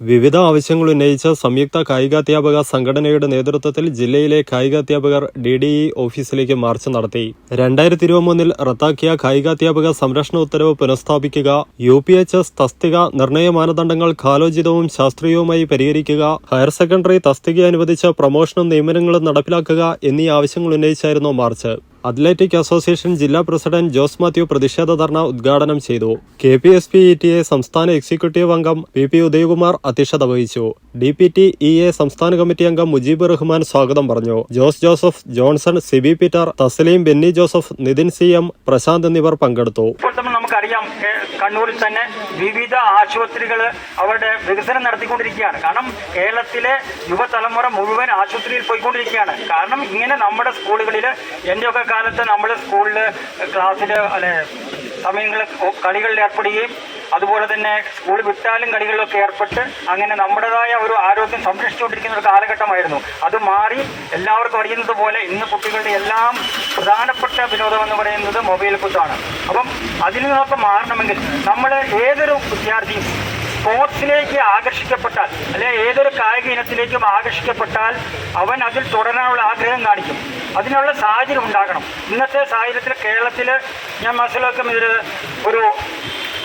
വിവിധ ആവശ്യങ്ങൾ ഉന്നയിച്ച സംയുക്ത കായികാധ്യാപക സംഘടനയുടെ നേതൃത്വത്തിൽ ജില്ലയിലെ കായികാധ്യാപകർ ഡി ഡി ഇ ഓഫീസിലേക്ക് മാർച്ച് നടത്തി. രണ്ടായിരത്തി ഇരുപത്തിമൂന്നിൽ റദ്ദാക്കിയ കായികാധ്യാപക സംരക്ഷണ ഉത്തരവ് പുനഃസ്ഥാപിക്കുക യു പി എച്ച് എസ് തസ്തിക നിർണയ മാനദണ്ഡങ്ങൾ കാലോചിതവും ശാസ്ത്രീയവുമായി പരിഹരിക്കുക ഹയർ സെക്കൻഡറി തസ്തിക അനുവദിച്ച പ്രമോഷനും നിയമനങ്ങളും നടപ്പിലാക്കുക എന്നീ ആവശ്യങ്ങൾ ഉന്നയിച്ചായിരുന്നു മാർച്ച്. അത്ലറ്റിക് അസോസിയേഷൻ ജില്ലാ പ്രസിഡന്റ് ജോസ് മാത്യു പ്രതിഷേധ ധർണ ഉദ്ഘാടനം ചെയ്തു. K P S P E T A സംസ്ഥാന എക്സിക്യൂട്ടീവ് അംഗം പി പി ഉദയകുമാർ അധ്യക്ഷത വഹിച്ചു. D P T E A സംസ്ഥാന കമ്മിറ്റി അംഗം മുജീബ് റഹ്മാൻ സ്വാഗതം പറഞ്ഞു. ജോസ് ജോസഫ് ജോൺസൺ സിബി പീറ്റർ തസ്ലീം ബെന്നി ജോസഫ് നിതിൻ സി എം പ്രശാന്ത് എന്നിവർ പങ്കെടുത്തു. നമുക്കറിയാം കണ്ണൂരിൽ തന്നെ വിവിധ ആശുപത്രികൾ അവരുടെ വികസനം നടത്തിക്കൊണ്ടിരിക്കുകയാണ്. കാരണം കേരളത്തിലെ യുവതലമുറ മുഴുവൻ ആശുപത്രിയിൽ പോയിക്കൊണ്ടിരിക്കുകയാണ്. കാരണം ഇങ്ങനെ നമ്മുടെ സ്കൂളുകളിൽ എന്റെയൊക്കെ കാലത്ത് നമ്മൾ സ്കൂളിൽ ക്ലാസ്സിൽ അല്ലെ സമയങ്ങളിൽ കളികളിൽ ഏർപ്പെടുകയും അതുപോലെ തന്നെ സ്കൂൾ വിട്ടാലും കളികളിലൊക്കെ ഏർപ്പെട്ട് അങ്ങനെ നമ്മുടേതായ ഒരു ആരോഗ്യം സംരക്ഷിച്ചുകൊണ്ടിരിക്കുന്ന ഒരു കാലഘട്ടമായിരുന്നു. അത് മാറി എല്ലാവർക്കും അറിയുന്നത് പോലെ ഇന്ന് കുട്ടികളുടെ എല്ലാം പ്രധാനപ്പെട്ട വിനോദം എന്ന് പറയുന്നത് മൊബൈൽ കുത്താണ്. അപ്പം അതിൽ നിന്നൊക്കെ മാറണമെങ്കിൽ നമ്മൾ ഏതൊരു വിദ്യാർത്ഥിയും സ്പോർട്സിലേക്ക് ആകർഷിക്കപ്പെട്ടാൽ അല്ലെ ഏതൊരു കായിക ഇനത്തിലേക്കും ആകർഷിക്കപ്പെട്ടാൽ അവൻ അതിൽ തുടരാനുള്ള ആഗ്രഹം കാണിക്കും. അതിനുള്ള സാഹചര്യം ഉണ്ടാകണം. ഇന്നത്തെ സാഹചര്യത്തിൽ കേരളത്തിൽ ഞാൻ മനസ്സിലാക്കും ഇതിൽ ഒരു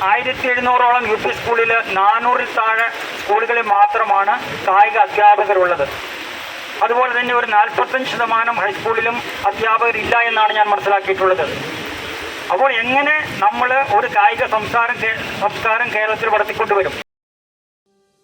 ആയിരത്തി എഴുന്നൂറോളം യു പി സ്കൂളിൽ നാനൂറിൽ താഴെ സ്കൂളുകളിൽ മാത്രമാണ് കായിക അധ്യാപകരുള്ളത്. അതുപോലെ തന്നെ ഒരു നാൽപ്പത്തഞ്ച് ശതമാനം ഹൈസ്കൂളിലും അധ്യാപകരില്ല എന്നാണ് ഞാൻ മനസ്സിലാക്കിയിട്ടുള്ളത്. അപ്പോൾ എങ്ങനെ നമ്മൾ ഒരു കായിക സംസ്കാരം സംസ്കാരം കേരളത്തിൽ വളർത്തിക്കൊണ്ടുവരും?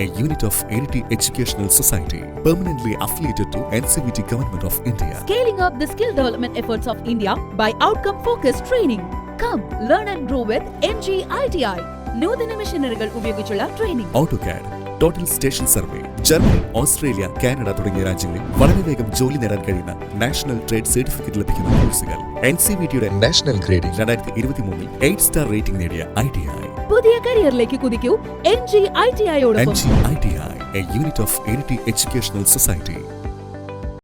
A unit of Iritty Educational Society, permanently affiliated to NCVT Government of India Scaling up the skill development efforts of India by outcome focused training. Come, learn and grow with MGITI. നൂതന മെഷീനറികൾ ഉപയോഗിച്ചുള്ള training AutoCAD total station survey Germany Australia Canada തുടങ്ങിയ രാജ്യങ്ങളിൽ വളരെ വേഗം ജോലി നേടാൻ കഴിയുന്ന നാഷണൽ ട്രേഡ് സർട്ടിഫിക്കറ്റ് ലഭിക്കുന്ന കോഴ്സുകൾ. എൻ സി വി ടിയുടെ നാഷണൽ ഗ്രേഡിംഗ്. രണ്ടായിരത്തി ഇരുപത്തി മൂന്നിൽ എയ്റ്റ് സ്റ്റാർ റേറ്റിംഗ് നേടിയ ഐ ടി ഐ. പുതിയ കരിയറിലേക്ക് കുതിക്കൂ M G I T N G I T I a unit of educational society.